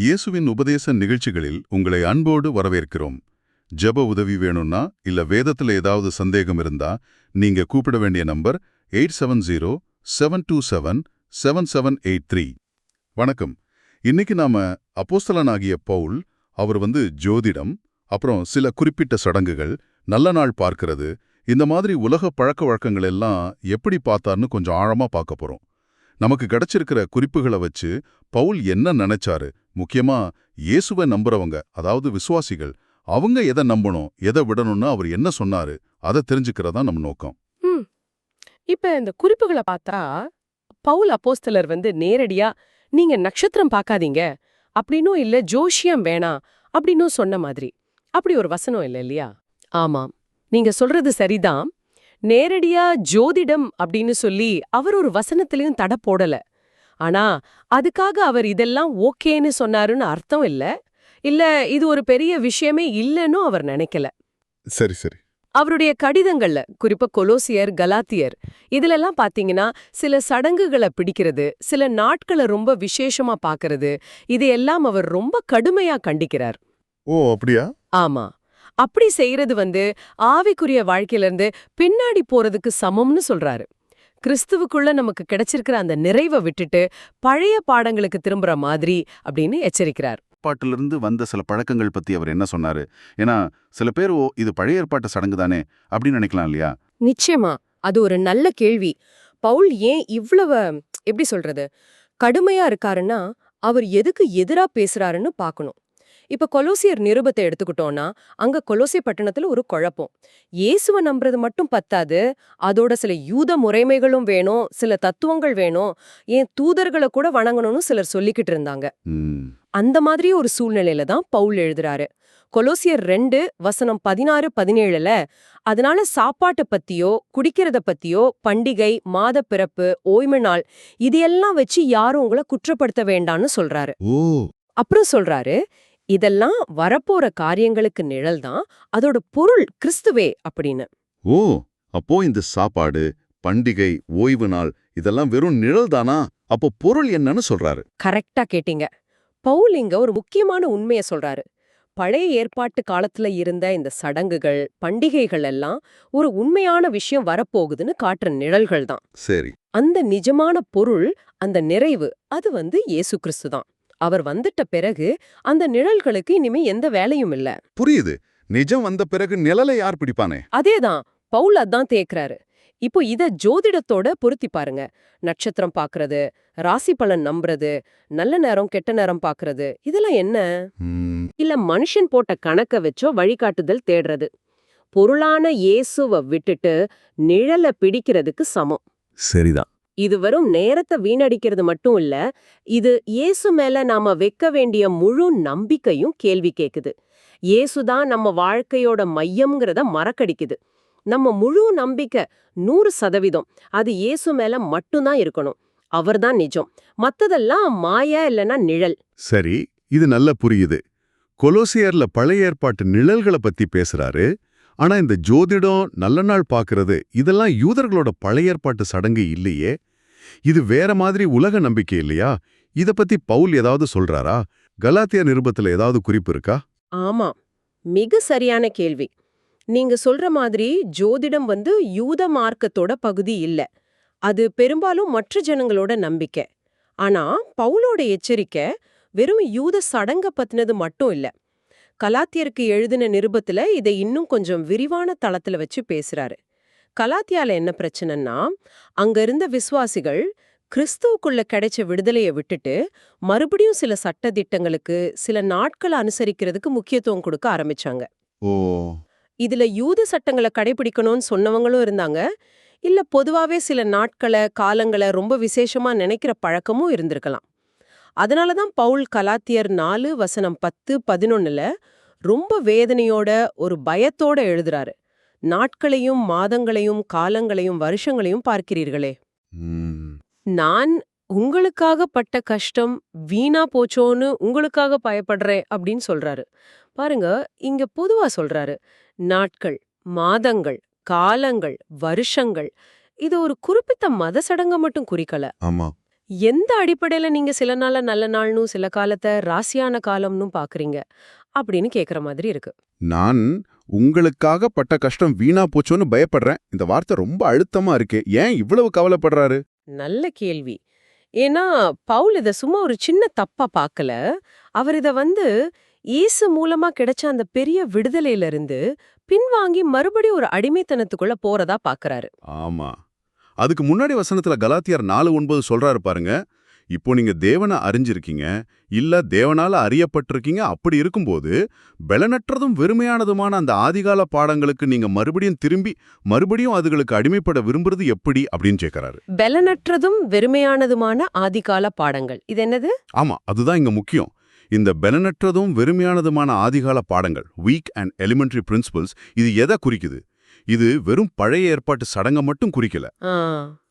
இயேசுவின் உபதேச நிகழ்ச்சிகளில் உங்களை அன்போடு வரவேற்கிறோம். ஜெப உதவி வேணும்னா இல்ல வேதத்துல ஏதாவது சந்தேகம் இருந்தா நீங்க கூப்பிட வேண்டிய number eight seven zero seven two seven seven seven eight three. வணக்கம். இன்னைக்கு நாம அப்போஸ்தலனாகிய பவுல் அவர் வந்து ஜோதிடம் அப்புறம் சில குறிப்பிட்ட சடங்குகள் நல்ல நாள் பார்க்கிறது இந்த மாதிரி உலக பழக்க வழக்கங்கள் எல்லாம் எப்படி பார்த்தார்னு கொஞ்சம் ஆழமா பார்க்க போறோம். நமக்கு கிடைச்சிருக்கிற குறிப்புகளை வச்சு பவுல் என்ன நினைச்சாரு முக்கியமா இயேசுவை நம்புறவங்க அதாவது விசுவாசிகள் அவங்க எதை நம்பணும் எதை விடணும்னு அவர் என்ன சொன்னாரு அதை தெரிஞ்சுக்கிறதா நம்ம நோக்கம். ம். இப்ப இந்த குறிப்புகளை பார்த்தா பவுல் அப்போஸ்தலர் வந்து நேரடியா நீங்க நட்சத்திரம் பார்க்காதீங்க அப்படின்னும் இல்ல ஜோஷியம் வேணாம் அப்படின்னும் சொன்ன மாதிரி. அப்படி ஒரு வசனம் இல்ல இல்லையா? ஆமாம். நீங்க சொல்றது சரிதான். நேரடியா ஜோதிடம் அப்படின்னு சொல்லி அவர் ஒரு வசனத்திலையும் தடை போடல. ஆனா அதுக்காக அவர் இதெல்லாம் ஓகேன்னு சொன்னாருன்னு அர்த்தம் இல்ல. இல்ல இது ஒரு பெரிய விஷயமே இல்லைன்னும் அவர் நினைக்கல. சரி சரி. அவருடைய கடிதங்கள்ல குறிப்பா கொலோசியர் கலாத்தியர் இதுலெல்லாம் பாத்தீங்கன்னா சில சடங்குகளை பிடிக்கிறது சில நாட்களை ரொம்ப விசேஷமா பாக்குறது இதையெல்லாம் அவர் ரொம்ப கடுமையா கண்டிக்கிறார். ஓ அப்படியா? ஆமா. அப்படி செய்யறது வந்து ஆவிக்குரிய வாழ்க்கையில இருந்து பின்னாடி போறதுக்கு சமம்னு சொல்றாரு. கிறிஸ்துவுக்குள்ள நமக்கு கிடைச்சிருக்கிற அந்த நிறைவை விட்டுட்டு பழைய பாடங்களுக்கு திரும்புற மாதிரி அப்படின்னு எச்சரிக்கிறார். ஏற்பாட்டிலிருந்து வந்த சில பழக்கங்கள் பத்தி அவர் என்ன சொன்னாரு? ஏன்னா சில பேர் ஓ இது பழைய ஏற்பாட்டு சடங்கு தானே? அப்படின்னு நினைக்கலாம் இல்லையா? நிச்சயமா. அது ஒரு நல்ல கேள்வி. பவுல் ஏன் இவ்வளவு எப்படி சொல்றது கடுமையா இருக்காருன்னா அவர் எதுக்கு எதிரா பேசுறாருன்னு பார்க்கணும். இப்ப கொலோசியர் நிருபத்தை எடுத்துக்கிட்டோம்னா அங்க கொலோசி பட்டணத்துல ஒரு குழப்பம். இயேசுவை நம்புறது மட்டும் பத்தாது அதோட சில யூத முறைமைகளும் வேணும் சில தத்துவங்கள் வேணும் ஏன் தூதர்களை கூட வணங்கணும்னு சிலர் சொல்லிக்கிட்டு இருந்தாங்க. அந்த மாதிரி ஒரு சூழ்நிலையில தான் பவுல் எழுதுறாரு. கொலோசியர் ரெண்டு வசனம் பதினாறு பதினேழுல அதனால சாப்பாட்டை பத்தியோ குடிக்கிறத பத்தியோ பண்டிகை மாத பிறப்பு ஓய்வு நாள் இதையெல்லாம் வச்சு யாரும் உங்களை குற்றப்படுத்த வேண்டாம்னு சொல்றாரு. அப்புறம் சொல்றாரு இதெல்லாம் வரப்போற காரியங்களுக்கு நிழல் தான் அதோட பொருள் கிறிஸ்துவே அப்படின்னு. ஓ அப்போ இந்த சாப்பாடு பண்டிகை ஓய்வு நாள் இதெல்லாம் வெறும் நிழல் தானா அப்போ பொருள் என்னன்னு சொல்றாரு. கரெக்டா கேட்டீங்க. பவுல் இங்க ஒரு முக்கியமான உண்மைய சொல்றாரு. பழைய ஏற்பாட்டு காலத்துல இருந்த இந்த சடங்குகள் பண்டிகைகள் எல்லாம் ஒரு உண்மையான விஷயம் வரப்போகுதுன்னு காட்டுற நிழல்கள் தான் சரி. அந்த நிஜமான பொருள் அந்த நிறைவு அது வந்து இயேசு கிறிஸ்து தான் அவர் வந்துட்ட பிறகு அந்த நிழல்களுக்கு இனிமே எந்த வேலையும் இல்ல. புரியுது. நிஜம் வந்த பிறகு நிழலை யார் பிடிப்பானே? அதேதான். பவுல் அதான் தேக்குறாரு இப்போ இத ஜோதிடத்தோட பொருத்தி பாருங்க. நட்சத்திரம் பாக்குறது ராசி பலன் நம்புறது நல்ல நேரம் கெட்ட நேரம் பாக்குறது இதெல்லாம் என்ன? இல்ல மனுஷன் போட்ட கணக்க வச்சோ வழிகாட்டுதல் தேடுறது. பொருளான இயேசுவ விட்டுட்டு நிழல பிடிக்கிறதுக்கு சமம். சரிதான். இது வெறும் நேரத்தை வீணடிக்கிறது மட்டும் இல்ல இது இயேசு மேல நாம வைக்க வேண்டிய முழு நம்பிக்கையும் கேள்வி கேக்குது. இயேசுதான் நம்ம வாழ்க்கையோட மையம்ங்கிறத மறக்கடிக்குது. நம்ம முழு நம்பிக்கை நூறு சதவீதம் அது இயேசு மேல மட்டும்தான் இருக்கணும். அவர்தான் நிஜம். மத்ததெல்லாம் மாயா இல்லனா நிழல். சரி இது நல்ல புரியுது. கொலோசியர்ல பழைய ஏற்பாட்டு நிழல்களை பத்தி பேசுறாரு. ஆனா இந்த ஜோதிடம் நல்ல நாள் பாக்குறது இதெல்லாம் யூதர்களோட பழைய ஏற்பாட்டு சடங்கு இல்லையே. இது வேற மாதிரி உலக நம்பிக்கை இல்லையா? இத பத்தி பவுல் ஏதாவது சொல்றாரா? கலாத்தியா நிருபத்துல ஏதாவது குறிப்பு இருக்கா? ஆமா. மிக சரியான கேள்வி. நீங்க சொல்ற மாதிரி ஜோதிடம் வந்து யூத மார்க்கத்தோட பகுதி இல்ல. அது பெரும்பாலும் மற்ற ஜனங்களோட நம்பிக்கை. ஆனா பவுலோட எச்சரிக்கை வெறும் யூத சடங்க பத்தினது மட்டும் இல்ல. கலாத்தியருக்கு எழுதின நிருபத்துல இதை இன்னும் கொஞ்சம் விரிவான தளத்துல வச்சு பேசுறாரு. கலாத்தியால என்ன பிரச்சனைன்னா அங்க இருந்த விசுவாசிகள் கிறிஸ்துவுக்குள்ள கிடைச்ச விடுதலையை விட்டுட்டு மறுபடியும் சில சட்ட திட்டங்களுக்கு சில நாட்களை அனுசரிக்கிறதுக்கு முக்கியத்துவம் கொடுக்க ஆரம்பிச்சாங்க. ஓ. இதுல யூத சட்டங்களை கடைபிடிக்கணும்னு சொன்னவங்களும் இருந்தாங்க. இல்ல பொதுவாவே சில நாட்களை காலங்களை ரொம்ப விசேஷமா நினைக்கிற பழக்கமும் இருந்திருக்கலாம். அதனால தான் பவுல் கலாத்தியர் நாலு வசனம் பத்து பதினொன்னுல ரொம்ப வேதனையோட ஒரு பயத்தோட எழுதுறாரு. நாட்களையும் மாதங்களையும் காலங்களையும் வருஷங்களையும் பார்க்கிறீர்களே. நான் உங்களுக்காக பட்ட கஷ்டம் வீணா போச்சோன்னு உங்களுக்காக பயப்படுறேன் அப்படின்னு சொல்றாரு. பாருங்க இங்க பொதுவா சொல்றாரு நாட்கள் மாதங்கள் காலங்கள் வருஷங்கள் இது ஒரு குறிப்பிட்ட மத சடங்க மட்டும் குறிக்கல. ஆமா. எந்த அடிப்படையில நீங்க சில நாள நல்ல நாள்னும் சில காலத்தை ராசியான காலம்னும் பாக்குறீங்க? அப்படின்னு கேக்குற மாதிரி இருக்கு. நான் உங்களுக்காக பட்ட கஷ்டம் வீணா போச்சோன்னு பயப்படுறேன். இந்த வார்த்தை ரொம்ப அழுத்தமா இருக்கே. ஏன் இவ்வளவு கவலைப்படுறாரு? நல்ல கேள்வி. ஏன்னா பவுல் இத சும்மா ஒரு சின்ன தப்பா பார்க்கல. அவர் இத வந்து இயேசு மூலமா கிடைச்ச அந்த பெரிய விடுதலையில இருந்து பின்வாங்கி மறுபடியும் ஒரு அடிமைத்தனத்துக்குள்ள போறதா பாக்குறாரு ஆமா. அதுக்கு முன்னாடி வசனத்துல கலாத்தியார் நாலு ஒன்பது சொல்றாரு பாருங்க. இப்போ நீங்க தேவனை அறிஞ்சிருக்கீங்க இல்ல தேவனால அறியப்பட்டிருக்கீங்க அப்படி இருக்கும்போது பலனற்றதும் வெறுமையானதுமான அந்த ஆதிகால பாடங்களுக்கு நீங்க மறுபடியும் திரும்பி மறுபடியும் அதுகளுக்கு அடிமைப்பட விரும்புறது எப்படி அப்படின்னு கேக்குறாரு. பலனற்றதும் வெறுமையானதுமான ஆதிகால பாடங்கள். இது என்னது? ஆமா அதுதான் இங்க முக்கியம். இந்த பலனற்றதும் வெறுமையானதுமான ஆதிகால பாடங்கள் வீக் அண்ட் எலிமெண்டரி பிரின்சிபல்ஸ் இது எதை குறிக்குது? இது வெறும் பழைய ஏற்பாட்டு சடங்க மட்டும் குறிக்கல.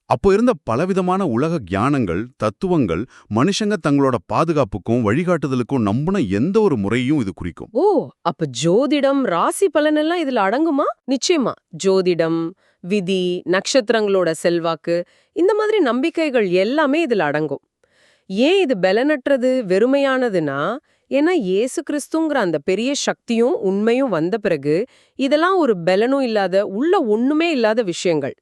அப்போ இருந்த பலவிதமான உலக ஞானங்கள் தத்துவங்கள் மனுஷங்க தங்களோட பாதுகாப்புக்கும் வழிகாட்டுதலுக்கும் நம்பின எந்த ஒரு முறையும் இது குறிக்கும். ஓ அப்ப ஜோதிடம் ராசி பலனெல்லாம் இதுல அடங்குமா? நிச்சயமா. ஜோதிடம் விதி நட்சத்திரங்களோட செல்வாக்கு இந்த மாதிரி நம்பிக்கைகள் எல்லாமே இதுல அடங்கும். ஏன் இது பலனற்றது வெறுமையானதுன்னா ஏன்னா இயேசு கிறிஸ்துங்கிற அந்த பெரிய சக்தியும் உண்மையும் வந்த பிறகு இதெல்லாம் ஒரு பலனும் இல்லாத உள்ள ஒண்ணுமே இல்லாத விஷயங்கள்.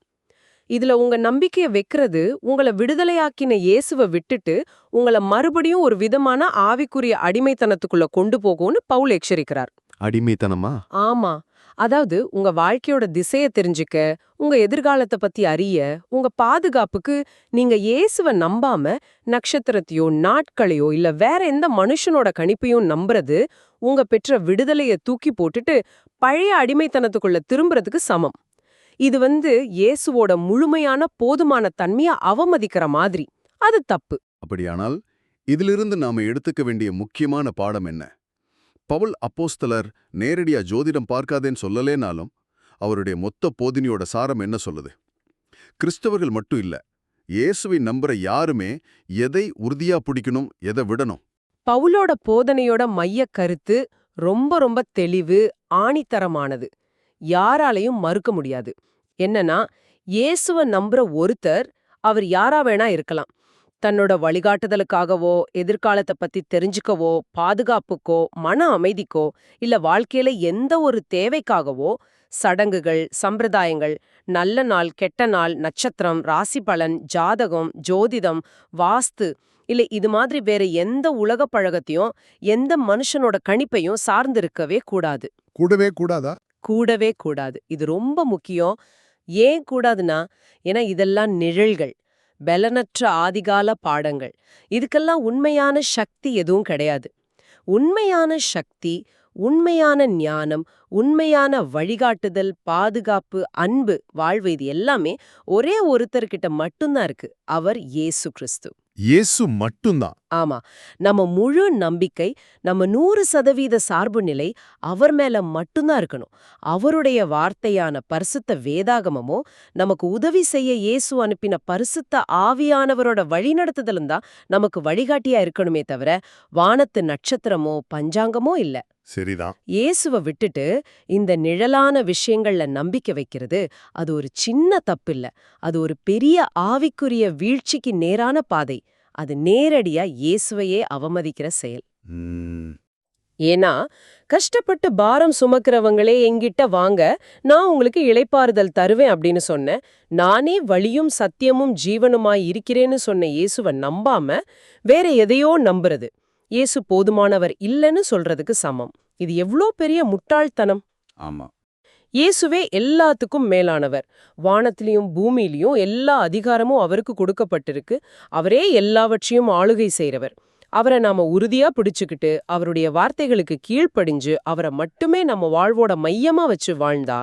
இதுல உங்க நம்பிக்கைய வைக்கிறது உங்கள விடுதலையாக்கின இயேசுவை விட்டுட்டு உங்கள மறுபடியும் ஒரு விதமான ஆவிக்குரிய அடிமைத்தனத்துக்குள்ள கொண்டு போகும்னு பவுல் எச்சரிக்கிறார். அடிமைத்தனமா? ஆமா. அதாவது உங்க வாழ்க்கையோட திசைய தெரிஞ்சுக்க உங்க எதிர்காலத்தை பத்தி அறிய உங்க பாதுகாப்புக்கு நீங்க இயேசுவ நம்பாம நட்சத்திரத்தையோ நாட்களையோ இல்ல வேற எந்த மனுஷனோட கணிப்பையும் நம்புறது உங்க பெற்ற விடுதலைய தூக்கி போட்டுட்டு பழைய அடிமைத்தனத்துக்குள்ள திரும்புறதுக்கு சமம். இது வந்து இயேசுவோட முழுமையான போதுமான தன்மைய அவமதிக்கிற மாதிரி. அது தப்பு. அப்படியானால் இதிலிருந்து நாம எடுத்துக்க வேண்டிய முக்கியமான பாடம் என்ன? பவுல் அப்போஸ்தலர் நேரடியா ஜோதிடம் பார்க்காதேன்னு சொல்லலேனாலும் அவருடைய மொத்த போதினியோட சாரம் என்ன சொல்லுது? கிறிஸ்தவர்கள் மட்டும் இல்ல இயேசுவை நம்புற யாருமே எதை உறுதியா பிடிக்கணும் எதை விடணும்? பவுலோட போதனையோட மைய கருத்து ரொம்ப ரொம்ப தெளிவு ஆணித்தரமானது. யாராலையும் மறுக்க முடியாது. என்னன்னா இயேசுவ நம்புற ஒருத்தர் அவர் யாரா வேணா இருக்கலாம். தன்னோட வழிகாட்டுதலுக்காகவோ எதிர்காலத்தை பத்தி தெரிஞ்சுக்கவோ பாதுகாப்புக்கோ மன அமைதிக்கோ இல்ல வாழ்க்கையில எந்த ஒரு தேவைக்காகவோ சடங்குகள் சம்பிரதாயங்கள் நல்ல நாள் கெட்ட நாள் நட்சத்திரம் ராசி பலன் ஜாதகம் ஜோதிடம் வாஸ்து இல்ல இது மாதிரி வேற எந்த உலக பழகத்தையும் எந்த மனுஷனோட கணிப்பையும் சார்ந்திருக்கவே கூடாது. கூடவே கூடாதா? கூடவே கூடாது. இது ரொம்ப முக்கியம். ஏன் கூடாதுன்னா ஏன்னா இதெல்லாம் நிழல்கள். பலனற்ற ஆதிகால பாடங்கள். இதுக்கெல்லாம் உண்மையான சக்தி எதுவும் கிடையாது. உண்மையான சக்தி உண்மையான ஞானம் உண்மையான வழிகாட்டுதல் பாதுகாப்பு அன்பு வாழ்வு இது எல்லாமே ஒரே ஒருத்தர்கிட்ட மட்டும்தான் இருக்கு. அவர் இயேசு கிறிஸ்து. இயேசு மட்டும்தான். ஆமா நம்ம முழு நம்பிக்கை நம்ம நூறு சதவீத சார்பு நிலை அவர் மேல மட்டும்தான் இருக்கணும். அவருடைய வார்த்தையான பரிசுத்த வேதாகமமோ நமக்கு உதவி செய்ய இயேசு அனுப்பின பரிசுத்த ஆவியானவரோட வழிநடத்துதலும் தான் நமக்கு வழிகாட்டியா இருக்கணுமே தவிர வானத்து நட்சத்திரமோ பஞ்சாங்கமோ இல்ல. சரிதான். இயேசுவ விட்டுட்டு இந்த நிழலான விஷயங்கள்ல நம்பிக்கை வைக்கிறது அது ஒரு சின்ன தப்பில்ல. அது ஒரு பெரிய ஆவிக்குரிய வீழ்ச்சிக்கு நேரான பாதை. அது நேரடியா இயேசுவையே அவமதிக்கிற செயல். ஏன்னா கஷ்டப்பட்டு பாரம் சுமக்கிறவங்களே என்கிட்ட வாங்க நான் உங்களுக்கு இளைப்பாறுதல் தருவேன் அப்படின்னு சொன்னேன் நானே வழியும் சத்தியமும் ஜீவனுமாய் இருக்கிறேன்னு சொன்ன இயேசுவை நம்பாம வேற எதையோ நம்புறது. இயேசு போதுமானவர் இல்லைன்னு சொல்றதுக்கு சமம். இது எவ்ளோ பெரிய முட்டாள்தனம். ஆமா. இயேசுவே எல்லாத்துக்கும் மேலானவர். வானத்திலையும் பூமியிலையும் எல்லா அதிகாரமும் அவருக்கு கொடுக்கப்பட்டிருக்கு. அவரே எல்லாவற்றையும் ஆளுகை செய்றவர். அவரை நாம உறுதியா பிடிச்சுக்கிட்டு அவருடைய வார்த்தைகளுக்கு கீழ்ப்படிஞ்சு அவரை மட்டுமே நம்ம வாழ்வோட மையமா வச்சு வாழ்ந்தா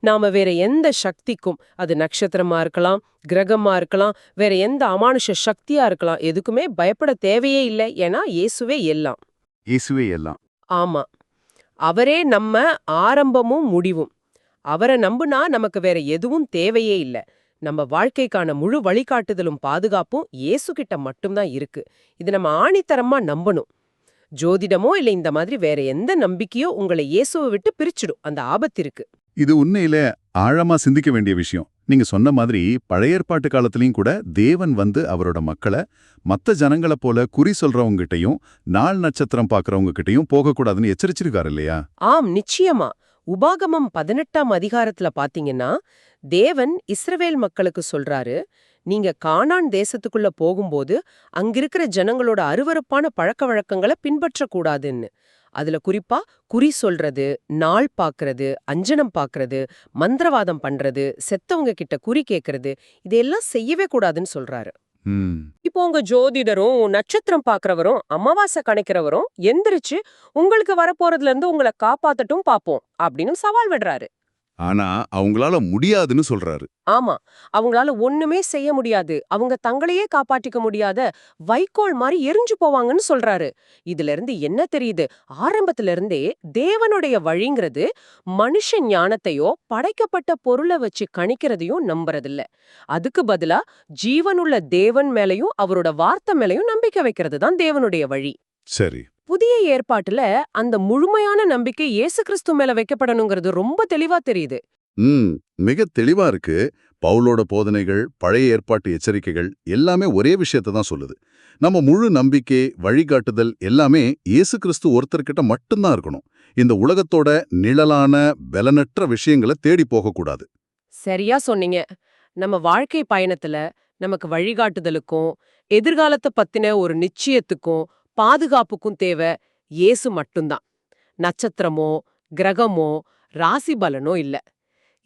நாம வேற எந்த சக்திக்கும் அது நட்சத்திரமா இருக்கலாம் கிரகமா இருக்கலாம் வேற எந்த அமானுஷ சக்தியா இருக்கலாம் எதுக்குமே பயப்பட தேவையே இல்லை. ஏன்னா இயேசுவே எல்லாம். இயேசுவே எல்லாம். ஆமா. அவரே நம்ம ஆரம்பமும் முடிவும். அவரை நம்புனா நமக்கு வேற எதுவும் தேவையே இல்ல. நம்ம வாழ்க்கைக்கான முழு வழிகாட்டுதலும் பாதுகாப்பும் இயேசு கிட்ட மட்டும்தான் இருக்கு. இது நம்ம ஆணித்தரமா நம்பணும். ஜோதிடமோ இல்ல இந்த மாதிரி வேற எந்த நம்பிக்கையோ உங்களை இயேசுவை விட்டு பிரிச்சிடும். அந்த ஆபத்து இருக்கு. இது உண்மையில ஆழமா சிந்திக்க வேண்டிய விஷயம். நீங்க சொன்ன மாதிரி பழைய ஏற்பாட்டு காலத்திலயும் கூட தேவன் வந்து அவரோட மக்களை மத்த ஜனங்கள போல குறி சொல்றவங்ககிட்டயும் நாள் நட்சத்திரம் பார்க்கறவங்க கிட்டயும் போகக்கூடாதுன்னு எச்சரிச்சிருக்காரு இல்லையா? ஆம் நிச்சயமா. உபாகமம் பதினெட்டாம் அதிகாரத்துல பாத்தீங்கன்னா தேவன் இஸ்ரவேல் மக்களுக்கு சொல்றாரு நீங்க கானான் தேசத்துக்குள்ள போகும்போது அங்கிருக்கிற ஜனங்களோட அருவருப்பான பழக்க வழக்கங்களை பின்பற்றக்கூடாதுன்னு. அதுல குறிப்பா குறி சொல்றது நாள் பாக்குறது அஞ்சனம் பாக்குறது மந்திரவாதம் பண்றது செத்தவங்க கிட்ட குறி கேக்குறது இதெல்லாம் செய்யவே கூடாதுன்னு சொல்றாரு. இப்போ உங்க ஜோதிடரும் நட்சத்திரம் பாக்குறவரும் அமாவாசை கணிக்கிறவரும் எந்திரிச்சு உங்களுக்கு வரப்போறதுல இருந்து உங்களை காப்பாத்தட்டும் பாப்போம் அப்படின்னு சவால் விடுறாரு. ஆனா அவங்களால முடியாதுன்னு சொல்றாரு. ஆமா. அவங்களால ஒண்ணுமே செய்ய முடியாது. அவங்க தங்களையே காப்பாற்றிக்க முடியாத வைக்கோல் மாதிரி எரிஞ்சு போவாங்கன்னு சொல்றாரு. இதுல இருந்து என்ன தெரியுது? ஆரம்பத்துல இருந்தே தேவனுடைய வழிங்கிறது மனுஷ ஞானத்தையோ படைக்கப்பட்ட பொருளை வச்சு கணிக்கிறதையும் நம்புறதில்ல. அதுக்கு பதிலா ஜீவனுள்ள தேவன் மேலையும் அவரோட வார்த்தை மேலயும் நம்பிக்கை வைக்கிறது தான் தேவனுடைய வழி. சரி. புதிய ஏற்பாட்டுல அந்த முழுமையான நம்பிக்கை இயேசு கிறிஸ்து மேல வைக்கப்படணுங்கிறது ரொம்ப தெளிவா தெரியுது. ம் மிக தெளிவா இருக்கு. பவுலோட போதனைகள் பழைய ஏற்பாட்டு எச்சரிக்கைகள் எல்லாமே ஒரே விஷயத்தை தான் சொல்லுது. நம்ம முழு நம்பிக்கை வழிகாட்டுதல் எல்லாமே இயேசு கிறிஸ்து ஒருத்தர்கிட்ட மட்டும்தான் இருக்கணும். இந்த உலகத்தோட நிழலான பலனற்ற விஷயங்களை தேடி போகக்கூடாது சரியா சொன்னீங்க. நம்ம வாழ்க்கை பயணத்துல நமக்கு வழிகாட்டுதலுக்கும் எதிர்காலத்தை பத்தின ஒரு நிச்சயத்துக்கும் பாதுகாப்புக்கும் தேவை இயேசு மட்டும்தான். நட்சத்திரமோ கிரகமோ ராசி பலனோ இல்ல.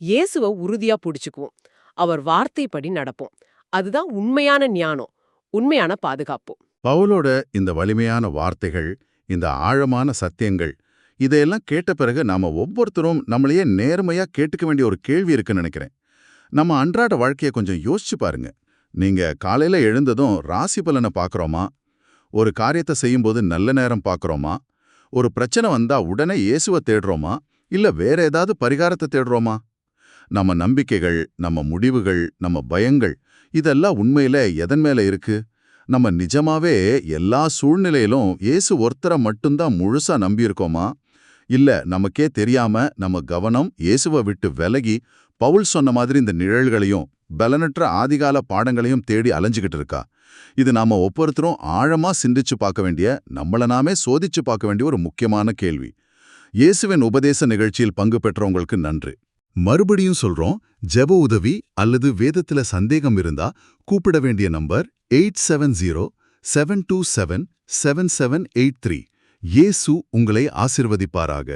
இயேசுவ உறுதியா புடிச்சுக்குவோம். அவர் வார்த்தைப்படி நடப்போம். அதுதான் உண்மையான ஞானம் உண்மையான பாதுகாப்பு. பவுலோட இந்த வலிமையான வார்த்தைகள் இந்த ஆழமான சத்தியங்கள் இதையெல்லாம் கேட்ட பிறகு நாம ஒவ்வொருத்தரும் நம்மளையே நேர்மையா கேட்டுக்க வேண்டிய ஒரு கேள்வி இருக்குன்னு நினைக்கிறேன். நம்ம அன்றாட வாழ்க்கைய கொஞ்சம் யோசிச்சு பாருங்க. நீங்க காலையில எழுந்ததும் ராசி பலனை பாக்குறோமா ஒரு காரியத்தை செய்யும்போது நல்ல நேரம் பார்க்குறோமா? ஒரு பிரச்சனை வந்தா உடனே இயேசுவை தேடுறோமா? இல்ல வேற ஏதாவது பரிகாரத்தை தேடுறோமா? நம்ம நம்பிக்கைகள் நம்ம முடிவுகள் நம்ம பயங்கள் இதெல்லாம் உண்மையில எதன் மேல இருக்கு? நம்ம நிஜமாவே எல்லா சூழ்நிலையிலும் இயேசு ஒருத்தரை மட்டும்தான் முழுசா நம்பியிருக்கோமா? இல்ல நமக்கே தெரியாம நம்ம கவனம் இயேசுவை விட்டு விலகி பவுல் சொன்ன மாதிரி இந்த நிழல்களையும் பலனற்ற ஆதிகால பாடங்களையும் தேடி அலைஞ்சுகிட்டு இருக்கா. இது நாம ஒவ்வொருத்தரும் ஆழமா சிந்திச்சு பார்க்க வேண்டிய நம்மள நாமே சோதிச்சு பார்க்க வேண்டிய ஒரு முக்கியமான கேள்வி. இயேசுவின் உபதேச நிகழ்ச்சியில் பங்கு பெற்றவங்களுக்கு நன்றி. மறுபடியும் சொல்றோம் ஜெப உதவி அல்லது வேதத்துல சந்தேகம் இருந்தா கூப்பிட வேண்டிய number eight seven zero seven two seven seven seven eight three. இயேசு உங்களை ஆசிர்வதிப்பாராக.